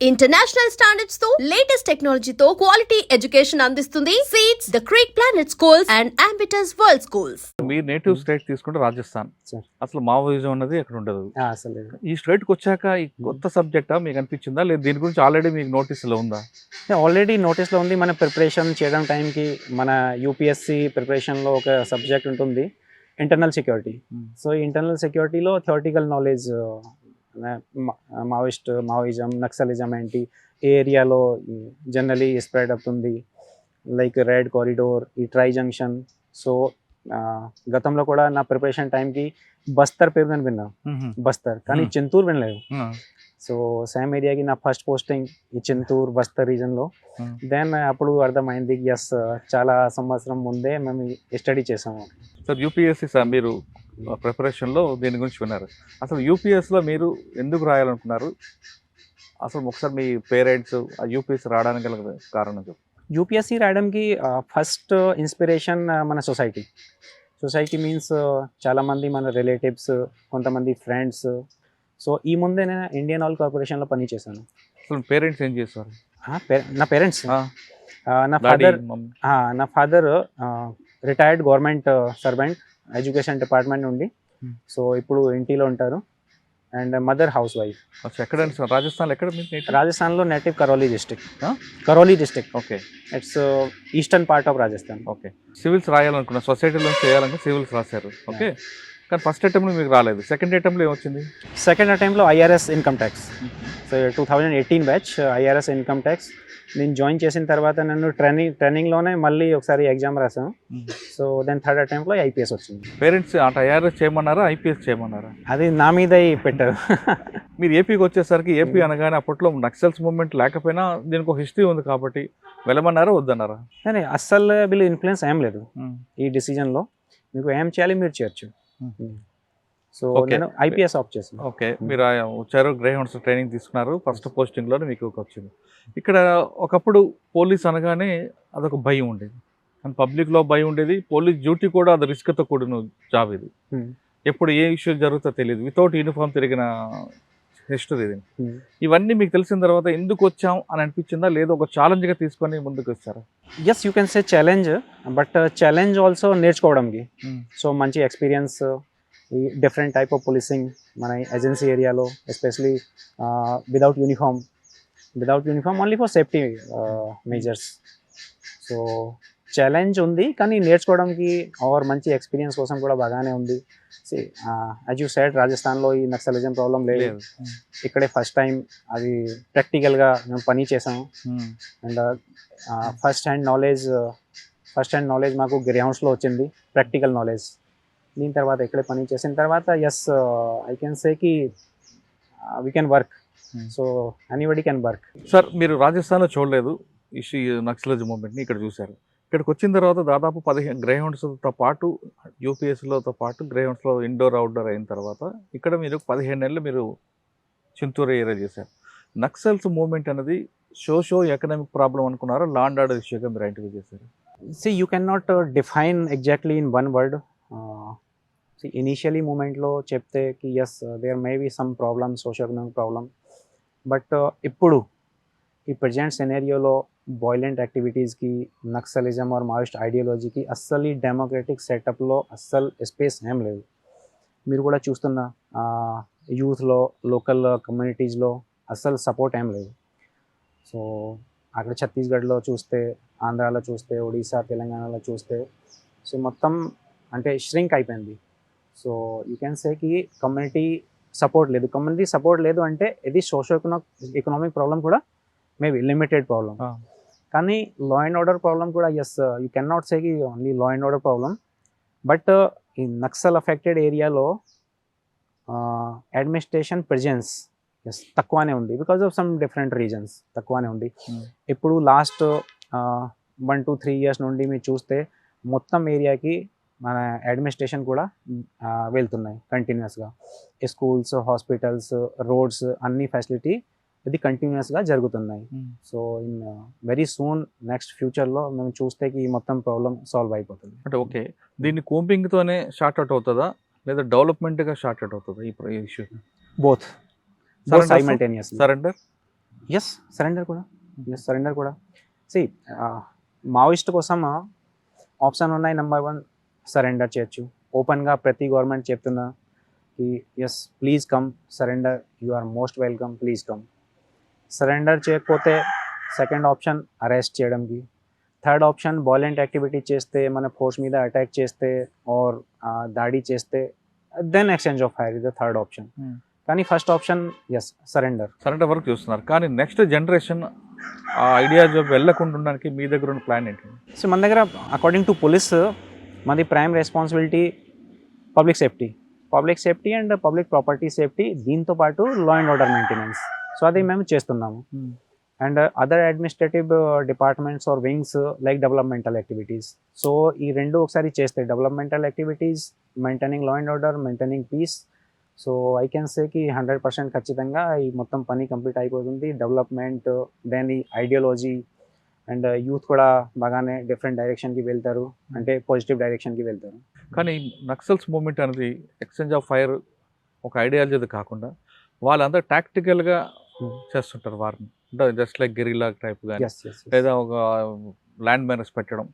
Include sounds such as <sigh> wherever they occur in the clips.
International స్టాండర్డ్స్తో latest టెక్నాలజీతో quality education అందిస్తుంది seats the creek planet schools and ambitus world schools మీరు native state తీసుకుంటే రాజస్థాన్. అసలు మావోయిజం అన్నది అక్కడ ఉండదు. ఆ, అసలు లేదు. ఈ స్టేట్కి వచ్చాక ఈ కొత్త సబ్జెక్టా మీకు అనిపించిందా? లేదా దీని గురించి ఆల్రెడీ మీకు నోటీసులో ఉందా? ఆల్రెడీ నోటీస్లో ఉంది. మన ప్రిపరేషన్ చేయడం టైంకి మన యూపీఎస్సి ప్రిపరేషన్లో ఒక సబ్జెక్ట్ ఉంటుంది. Internal security Hmm. So internal సెక్యూరిటీలో theoretical knowledge Maoist Maoism Naxalism ఏంటి ఏ ఏరియాలో జనరలీ స్ప్రెడ్ అవుతుంది లైక్ రెడ్ కారిడోర్ ఈ ట్రై జంక్షన్ సో గతంలో కూడా నా ప్రిపరేషన్ టైంకి బస్తర్ పేరు నేను విన్నా. బస్తర్. కానీ. చింతూరు వినలేదు. సో సేమ్ ఏరియాకి నా ఫస్ట్ పోస్టింగ్ ఈ చింతూరు బస్తర్ రీజన్లో. దెన్ అప్పుడు అర్థమైంది ఎస్ చాలా సంవత్సరం ముందే మేము స్టడీ చేసాము. సార్ యూపీఎస్సీ సార్ మీరు ప్రిపరేషన్లో దీని గురించి విన్నారు. అసలు యూపీఎస్లో మీరు ఎందుకు రాయాలనుకున్నారు? అసలు ఒకసారి మీ పేరెంట్స్ ఆ యూపీఎస్ రావడానికి గల కారణం చెప్పు. యూపీఎస్సీ రాయడానికి ఫస్ట్ ఇన్స్పిరేషన్ మన సొసైటీ సొసైటీ మీన్స్ చాలామంది మన రిలేటివ్స్ కొంతమంది ఫ్రెండ్స్ సో ఈ ముందే నేను ఇండియన్ ఆయిల్ కార్పొరేషన్లో పని చేశాను. అసలు పేరెంట్స్ ఏం చేస్తారు నా పేరెంట్స్ నా ఫాదర్ నా father retired government servant education department నుండి. Hmm. సో ఇప్పుడు ఇంటిలో ఉంటారు. And mother housewife. Sir? Rajasthan ఎక్కడ రాజస్థాన్లో native Karauli district. Huh? Karauli district. Okay. It's eastern part of Rajasthan okay. Civils రాయాలనుకున్నా సొసైటీలో చేయాలంటే సివిల్స్ రాశారు. ఓకే. కానీ ఫస్ట్ అటెంప్ట్ మీకు రాలేదు. సెకండ్ అటెంప్ట్లో ఏమొచ్చింది? Second అటెంప్ట్లో IRS income tax so two thousand eighteen batch IRS income tax నేను join చేసిన తర్వాత నన్ను ట్రైనింగ్ ట్రైనింగ్లోనే మళ్ళీ ఒకసారి ఎగ్జామ్ రాసాను సో దెన్ థర్డ్ అటెంప్ట్లో ఐపీఎస్ వచ్చింది. పేరెంట్స్ అటు ఐఆర్ఎస్ చేయమన్నారా ఐపీఎస్ చేయమన్నారా? అది నా మీద పెట్టారు. <laughs> మీరు ఏపీకి వచ్చేసరికి ఏపీ అనగానే అప్పట్లో నక్సల్స్ మూవ్మెంట్ లేకపోయినా దీనికి ఒక హిస్టరీ ఉంది కాబట్టి వెళ్ళమన్నారా వద్దన్నారా? కానీ అస్సలు వీళ్ళు ఇన్ఫ్లుయెన్స్ ఏం లేదు. ఈ డిసిజన్లో మీకు ఏం చేయాలి మీరు చేయొచ్చు. సో. నేను ఐపీఎస్ ఆఫ్ చేసాను ఓకే. మీరు వచ్చారు గ్రే హౌండ్స్ ట్రైనింగ్ తీసుకున్నారు. ఫస్ట్ పోస్టింగ్లోనే మీకు వచ్చింది. ఇక్కడ ఒకప్పుడు పోలీస్ అనగానే అదొక భయం ఉండేది. కానీ పబ్లిక్లో భయం ఉండేది. పోలీస్ డ్యూటీ కూడా అది రిస్క్తో కూడిన జాబ్ ఇది. ఎప్పుడు ఏ ఇష్యూ జరుగుతుందో తెలియదు. వితౌట్ యూనిఫామ్ తిరిగిన హిస్టరీ ఇది. ఇవన్నీ మీకు తెలిసిన తర్వాత ఎందుకు వచ్చాం అని అనిపించిందా? లేదా ఒక ఛాలెంజ్గా తీసుకొని ముందుకు వచ్చారా? Yes you can say challenge but challenge also నేర్చుకోవడానికి సో మంచి ఎక్స్పీరియన్స్ ఈ డిఫరెంట్ టైప్ ఆఫ్ పోలీసింగ్ మన ఏజెన్సీ ఏరియాలో especially without uniform without uniform only for safety measures so challenge ఉంది కానీ నేర్చుకోవడానికి ఆర్ మంచి ఎక్స్పీరియన్స్ కోసం కూడా బాగానే ఉంది. యాజ్ యూ సైడ్ రాజస్థాన్లో ఈ నక్సలిజం ప్రాబ్లం లేదు. లేదు. ఇక్కడే ఫస్ట్ టైం అది ప్రాక్టికల్గా మేము పని చేసాము Hmm. And first hand knowledge first hand knowledge మాకు గ్రౌండ్స్లో వచ్చింది. ప్రాక్టికల్ నాలెడ్జ్ దీని తర్వాత ఇక్కడే పని చేసిన తర్వాత ఎస్ ఐ కెన్ సే కి we can work. So anybody can work sir మీరు రాజస్థాన్లో చూడలేదు. ఇష్యూ నక్సలైజ్ మూమెంట్ని ఇక్కడ చూశారు. ఇక్కడికి వచ్చిన తర్వాత దాదాపు పదిహేను గ్రేహౌండ్స్తో పాటు యూపీఎస్లతో పాటు గ్రేహౌండ్స్లో ఇండోర్ అవుట్డోర్ అయిన తర్వాత ఇక్కడ మీరు పదిహేను నెలలు మీరు చింతూరు ఏరియా చేశారు. నక్సల్స్ మూవ్మెంట్ అనేది సోషో ఎకనామిక్ ప్రాబ్లం అనుకున్నారా? లాండ్ ఆర్డర్ ఇష్యూగా మీరు ఐడెంటిఫై చేశారు. See you can not define exactly in one word initially మూమెంట్లో చెప్తే కి yes there may be some problem social economic problem but ఇప్పుడు ఈ ప్రజెంట్ సెనేరియోలో బాయిలెంట్ యాక్టివిటీస్కి నక్సలిజం ఆర్ మాయిస్ట్ ఐడియాలజీకి అస్సలు ఈ డెమోక్రటిక్ సెటప్లో అస్సలు స్పేస్ ఏం లేదు. మీరు కూడా చూస్తున్న యూత్లో లోకల్ కమ్యూనిటీస్లో అస్సలు సపోర్ట్ ఏం లేదు. సో అక్కడ ఛత్తీస్గఢ్లో చూస్తే ఆంధ్రాలో చూస్తే ఒడిశా తెలంగాణలో చూస్తే సో మొత్తం అంటే ష్రింక్ అయిపోయింది. సో యూ కెన్ సేకి కమ్యూనిటీ సపోర్ట్ లేదు. కమ్యూనిటీ సపోర్ట్ లేదు అంటే ఇది సోషో ఎకనామిక్ ప్రాబ్లం కూడా మేబీ లిమిటెడ్ ప్రాబ్లం. కానీ లా అండ్ ఆర్డర్ ప్రాబ్లం కూడా yes you can not సేకి only law and order problem but ఈ నక్సల్ అఫెక్టెడ్ ఏరియాలో అడ్మినిస్ట్రేషన్ ప్రెజెన్స్ ఎస్ తక్కువనే ఉంది. Because of some different reasons తక్కువనే ఉంది. Hmm. ఇప్పుడు last one to three years నుండి మీరు చూస్తే మొత్తం ఏరియాకి మన అడ్మినిస్ట్రేషన్ కూడా వెళ్తున్నాయి కంటిన్యూస్గా స్కూల్స్ హాస్పిటల్స్ రోడ్స్ అన్ని ఫెసిలిటీ ఇది కంటిన్యూస్గా జరుగుతున్నాయి. So in very soon next ఫ్యూచర్లో మేము చూస్తే ఈ మొత్తం ప్రాబ్లం సాల్వ్ అయిపోతుంది. అంటే ఓకే. దీన్ని కోంపింగ్తోనే షార్ట్ అవుట్ అవుతుందా? లేదా డెవలప్మెంట్గా షార్ట్ అవుట్ అవుతుందా ఈ issue both? Simultaneous surrender yes surrender కూడా. ఎస్ సరెండర్ కూడా. సి మావోయిస్ట్ కోసం ఆప్షన్ ఉన్నాయి నెంబర్ వన్ సరెండర్ చేయొచ్చు. ఓపెన్గా ప్రతి గవర్నమెంట్ చెప్తున్నా కి yes please come surrender you are most welcome please come surrender చేయకపోతే సెకండ్ ఆప్షన్ అరెస్ట్ చేయడంకి. థర్డ్ ఆప్షన్ వాలెంట్ యాక్టివిటీ చేస్తే మన ఫోర్స్ మీద అటాక్ చేస్తే ఆర్ దాడి చేస్తే then exchange of fire is the third option. కానీ first option yes surrender. Surrender వరకు చూస్తున్నారు. కానీ నెక్స్ట్ జనరేషన్ ఆ ఐడియా వెళ్ళకుండా ఉండడానికి మీ దగ్గర ఉన్న ప్లాన్ ఏంటి? సో మన దగ్గర అకార్డింగ్ టు పోలీస్ మాది prime responsibility public safety. Public safety and public property safety దీంతో పాటు law and order maintenance so అది మేము చేస్తున్నాము. And other administrative departments or wings like developmental activities so ఈ రెండు ఒకసారి చేస్తే developmental activities maintaining law and order maintaining peace so I can సేకి hundred percent ఖచ్చితంగా ఈ మొత్తం పని కంప్లీట్ అయిపోతుంది. Development then ideology and youth కూడా బాగానే డిఫరెంట్ డైరెక్షన్కి వెళ్తారు. అంటే పాజిటివ్ డైరెక్షన్కి వెళ్తారు. కానీ నక్సల్స్ మూమెంట్ అనేది ఎక్స్చేంజ్ ఆఫ్ ఫైర్ ఒక ఐడియాలజీ కాకుండా వాళ్ళంతా టాక్టికల్గా Hmm. చేస్తుంటారు వారిని. అంటే జస్ట్ లైక్ గెరిలా టైప్ కానీ లేదా ఒక ల్యాండ్ మైనర్స్ పెట్టడం.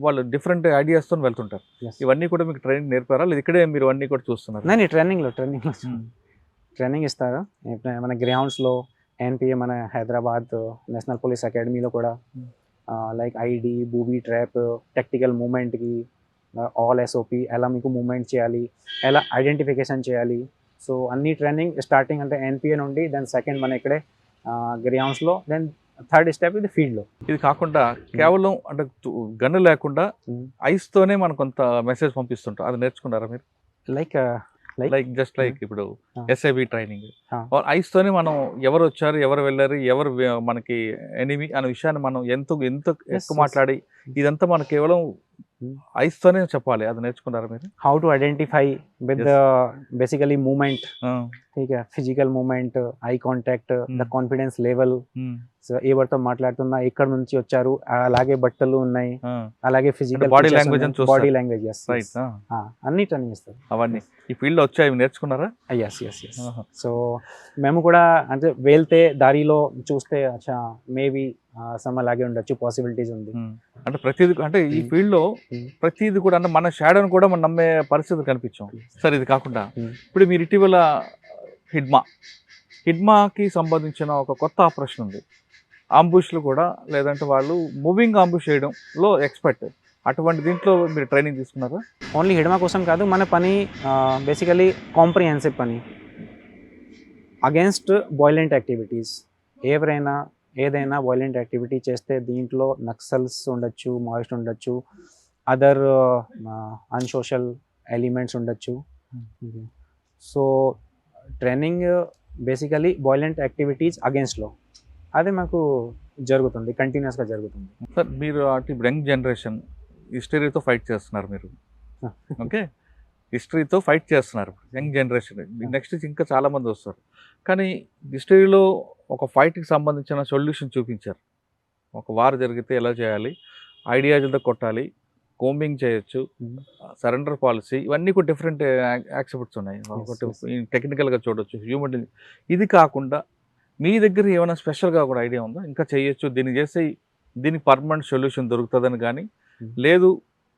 వాళ్ళు డిఫరెంట్ ఐడియాస్తో వెళ్తుంటారు. ఇవన్నీ కూడా మీకు ట్రైనింగ్ నేర్పారా? లేదా ఇక్కడే మీరు అన్నీ కూడా చూస్తున్నారు? నేను ట్రైనింగ్లో ట్రైనింగ్లో. ట్రైనింగ్ ఇస్తారు? మన గ్రౌండ్స్లో ఎన్పిఏ మన హైదరాబాద్ నేషనల్ పోలీస్ అకాడమీలో కూడా. Like ID booby trap tactical మూమెంట్కి all SOP ఎలా మీకు మూమెంట్ చేయాలి ఎలా ఐడెంటిఫికేషన్ చేయాలి సో అన్ని ట్రైనింగ్ స్టార్టింగ్ అంటే ఎన్పిఏ నుండి దెన్ సెకండ్ మన ఇక్కడే గ్రౌండ్స్లో దెన్ థర్డ్ స్టెప్ ఇది ఫీల్డ్లో ఇది కాకుండా కేవలం అంటే గన్ను లేకుండా Hmm. ఐస్ తోనే మనం కొంత మెసేజ్ పంపిస్తుంటాం అది నేర్చుకున్నారా మీరు లైక్? లైక్ జస్ట్ లైక్ ఇప్పుడు. SIB training. ఐస్ తోనే మనం ఎవరు వచ్చారు ఎవరు వెళ్ళారు ఎవరు మనకి ఎనిమి అనే విషయాన్ని మనం ఎంత ఎంత ఎక్కువ. మాట్లాడి ఇదంతా మనం కేవలం Hmm. ఐస్తోనే చెప్పాలి అది నేర్చుకున్నారా మీరు? How to identify with basically movement physical movement eye contact the confidence level so ఎవరితో మాట్లాడుతున్నా ఎక్కడ నుంచి వచ్చారు అలాగే బట్టలు ఉన్నాయి అలాగే physical body language body language అన్ని ట్రైనింగ్ ఇస్తారు అవన్నీ. ఈ ఫీల్డ్ వచ్చాయి నేర్చుకున్నారా? ఎస్ ఎస్ ఎస్ సో మేము కూడా అంటే వెళ్తే దారిలో చూస్తే అచ్చా మేబీ సమ్ అలాగే ఉండొచ్చు పాసిబిలిటీస్ ఉంది. అంటే ప్రతిది అంటే ఈ. ఫీల్డ్లో. ప్రతిది కూడా అంటే మన షాడోని కూడా మనం నమ్మే పరిస్థితి కనిపించాం సరే ఇది కాకుండా. ఇప్పుడు మీరు ఇటీవల హిడ్మా హిడ్మాకి సంబంధించిన ఒక కొత్త ఆపరేషన్ ఉంది అంబుష్లు కూడా లేదంటే వాళ్ళు మూవింగ్ అంబుష్ చేయడంలో ఎక్స్పర్ట్ అటువంటి దీంట్లో మీరు ట్రైనింగ్ తీసుకున్నారా ఓన్లీ హిడమా కోసం కాదు మన పని బేసికలీ కాంప్రిహెన్సివ్ పని అగేన్స్ట్ బాయిలెంట్ యాక్టివిటీస్ ఎవరైనా ఏదైనా వైలెంట్ యాక్టివిటీ చేస్తే దీంట్లో నక్సల్స్ ఉండొచ్చు మాయిస్ట్ ఉండొచ్చు అదర్ అన్సోషల్ ఎలిమెంట్స్ ఉండొచ్చు. So training basically violent activities అగేన్స్ట్లో అది మాకు జరుగుతుంది కంటిన్యూస్గా జరుగుతుంది. సార్ మీరు అటు ఇప్పుడు యంగ్ జనరేషన్ హిస్టరీతో ఫైట్ చేస్తున్నారు మీరు. ఓకే హిస్టరీతో ఫైట్ చేస్తున్నారు యంగ్ జనరేషన్. నెక్స్ట్ ఇంకా చాలా మంది వస్తారు. కానీ హిస్టరీలో ఒక ఫైట్కి సంబంధించిన సొల్యూషన్ చూపించారు. ఒక వార్ జరిగితే ఎలా చేయాలి? ఐడియాలజీతో కొట్టాలి కోంబింగ్ చేయొచ్చు సరెండర్ పాలసీ ఇవన్నీ కూడా డిఫరెంట్ యాక్సెప్ట్స్ ఉన్నాయి. ఒకటి టెక్నికల్గా చూడొచ్చు హ్యూమన్ ఇది కాకుండా మీ దగ్గర ఏమైనా స్పెషల్గా కూడా ఐడియా ఉందా? ఇంకా చేయొచ్చు దీన్ని చేస్తే దీనికి పర్మనెంట్ సొల్యూషన్ దొరుకుతుందని కానీ Hmm. లేదు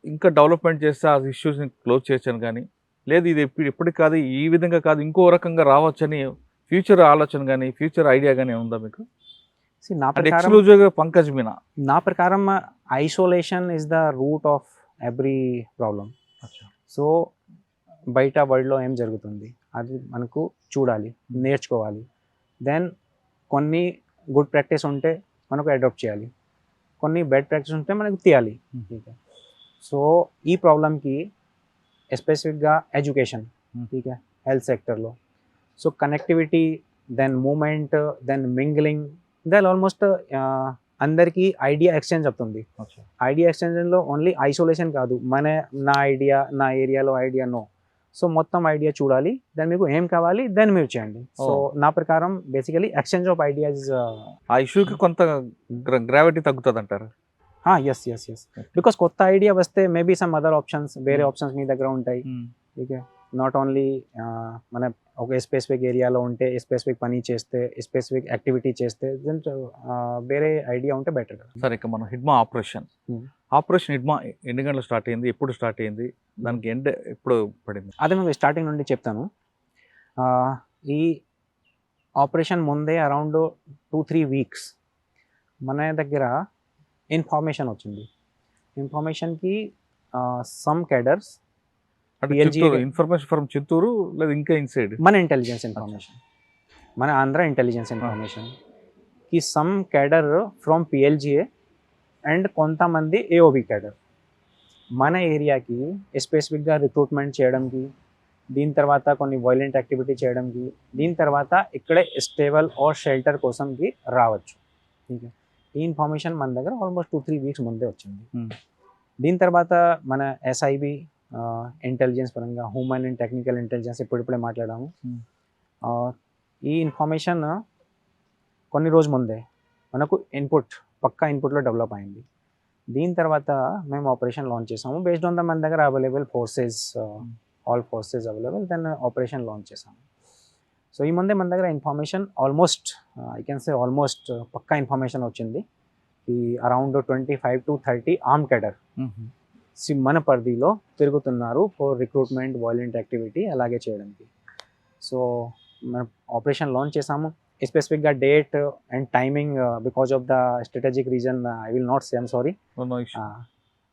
ఇంకా డెవలప్మెంట్ చేస్తే ఆ ఇష్యూస్ని క్లోజ్ చేయొచ్చని కానీ లేదు ఇది ఇప్పటికి కాదు ఈ విధంగా కాదు ఇంకో రకంగా రావచ్చని ఫ్యూచర్ ఆలోచన కానీ ఫ్యూచర్ ఐడియా కానీ ఉందా మీకు? నా ప్రకారం పంకజ్ మీనా? నా ప్రకారం isolation is the root of every problem so బయట వరల్డ్లో ఏం జరుగుతుంది? అది మనకు చూడాలి నేర్చుకోవాలి. దెన్ కొన్ని గుడ్ ప్రాక్టీస్ ఉంటే మనకు అడాప్ట్ చేయాలి. కొన్ని బ్యాడ్ ప్రాక్టీస్ ఉంటే మనకు తీయాలి. సో ఈ ప్రాబ్లంకి ఎస్పెసిఫిక్గా ఎడ్యుకేషన్ Hmm. ठीक so connectivity then movement then mingling, then almost అందరికీ ఐడియా ఎక్స్చేంజ్ అవుతుంది. ఐడియా ఎక్స్చేంజ్లో ఓన్లీ ఐసోలేషన్ కాదు. మన నా ఐడియా నా ఏరియాలో ఐడియా నో సో మొత్తం ఐడియా చూడాలి. దెన్ మీకు ఏం కావాలి? దెన్ మీరు చేయండి. సో నా ప్రకారం బేసికలీ ఎక్స్చేంజ్ ఆఫ్ ఐడియాస్ ఆ ఇష్యూకి కొంత గ్రావిటీ తగ్గుతుంది అంటారు ఎస్ ఎస్ ఎస్ బికాస్ కొత్త ఐడియా వస్తే మేబీ సమ్ అదర్ ఆప్షన్స్ వేరే hmm. ఆప్షన్స్ మీ దగ్గర ఉంటాయి. ఓకే నాట్ ఓన్లీ మన ఒక స్పెసిఫిక్ ఏరియాలో ఉంటే స్పెసిఫిక్ పని చేస్తే స్పెసిఫిక్ యాక్టివిటీ చేస్తే దెన్ వేరే ఐడియా ఉంటే బెటర్ కదా. సరే ఇక మనం Hidma operation Hmm. Operation Hidma ఎన్ని గంటలు స్టార్ట్ అయింది? ఎప్పుడు స్టార్ట్ అయింది? దానికి ఎండ్ ఎప్పుడు పడింది? అదే మేము స్టార్టింగ్ నుండి చెప్తాను. ఈ ఆపరేషన్ ముందే అరౌండ్ టూ త్రీ వీక్స్ మన దగ్గర ఇన్ఫర్మేషన్ వచ్చింది. ఇన్ఫర్మేషన్కి some Chittoor information from Chittoor లేదా ఇంకా ఇన్సైడ్ మన ఇంటెలిజెన్స్ ఇన్ఫర్మేషన్ మన Andhra intelligence ఇన్ఫర్మేషన్కి some cadre from PLGA and కొంతమంది ఏఓబి క్యాడర్ మన ఏరియాకి స్పెసిఫిక్గా రిక్రూట్మెంట్ చేయడంకి దీని తర్వాత కొన్ని వైలెంట్ యాక్టివిటీ చేయడంకి దీని తర్వాత ఇక్కడే స్టేబుల్ ఆర్ షెల్టర్ కోసంకి రావచ్చు. ఈ ఇన్ఫర్మేషన్ మన దగ్గర ఆల్మోస్ట్ టూ త్రీ వీక్స్ ముందే వచ్చింది. Hmm. దీని తర్వాత మన ఎస్ఐబి ఇంటెలిజెన్స్ పరంగా హ్యూమన్ అండ్ టెక్నికల్ ఇంటెలిజెన్స్ ఇప్పుడిప్పుడే మాట్లాడాము. Hmm. ఈ ఇన్ఫర్మేషన్ కొన్ని రోజు ముందే మనకు ఇన్పుట్ పక్కా ఇన్పుట్లో డెవలప్ అయింది. దీని తర్వాత మేము ఆపరేషన్ లాంచ్ చేసాము. బేస్డ్ ఆన్ ద మన దగ్గర available forces all forces available then operation launch చేసాము. సో ఈ ముందే మన దగ్గర information almost I can say almost Pakka information వచ్చింది. ఈ around twenty five to thirty arm cadres మన పరిధిలో తిరుగుతున్నారు ఫర్ రిక్రూట్మెంట్ వాలంట్ యాక్టివిటీ అలాగే చేయడానికి. సో మనం ఆపరేషన్ లాంచ్ చేసాము. స్పెసిఫిక్గా date and timing because of the strategic reason I will not say I'm sorry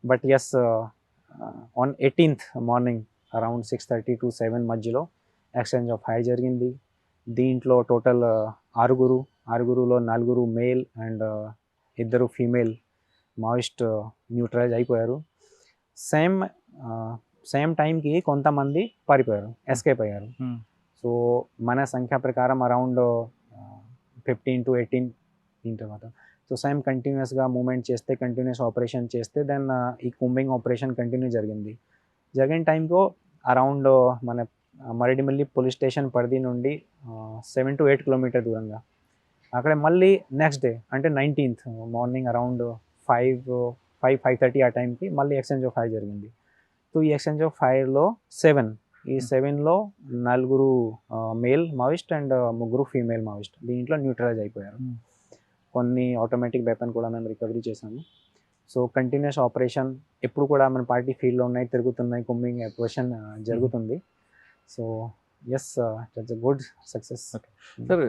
but yes on eighteenth morning around six thirty to seven మధ్యలో exchange of హై జరిగింది. దీంట్లో total ఆరుగురు ఆరుగురులో నలుగురు మేల్ అండ్ ఇద్దరు ఫీమేల్ మాయిస్ట్ న్యూట్రలైజ్ అయిపోయారు. సేమ్ సేమ్ టైంకి కొంతమంది పారిపోయారు ఎస్కేప్ అయ్యారు. సో మన సంఖ్య ప్రకారం అరౌండ్ ఫిఫ్టీన్ టు ఎయిటీన్ దీని తర్వాత. సో సేమ్ కంటిన్యూస్గా మూమెంట్ చేస్తే కంటిన్యూస్ ఆపరేషన్ చేస్తే దెన్ ఈ కుంబింగ్ ఆపరేషన్ కంటిన్యూ జరిగింది. జరిగిన టైంలో అరౌండ్ మన మరిడిమల్లి పోలీస్ స్టేషన్ పరిధి నుండి సెవెన్ టు ఎయిట్ కిలోమీటర్ దూరంగా. అక్కడ మళ్ళీ నెక్స్ట్ డే అంటే nineteenth morning around five five five thirty ఆ టైంకి మళ్ళీ ఎక్స్చేంజ్ ఆఫ్ ఫైర్ జరిగింది. సో ఈ ఎక్స్చేంజ్ ఆఫ్ ఫైర్లో సెవెన్ ఈ సెవెన్లో నలుగురు మేల్ మావిస్ట్ అండ్ ముగ్గురు ఫీమేల్ మావిస్ట్ దీంట్లో న్యూట్రలైజ్ అయిపోయారు. Hmm. కొన్ని ఆటోమేటిక్ వెపన్ కూడా మేము రికవరీ చేసాము సో కంటిన్యూస్ ఆపరేషన్ ఎప్పుడు కూడా మన పార్టీ ఫీల్డ్లో ఉన్నాయి తిరుగుతున్నాయి కుమ్మింగ్ ఆపరేషన్ జరుగుతుంది. So yes it's good success sir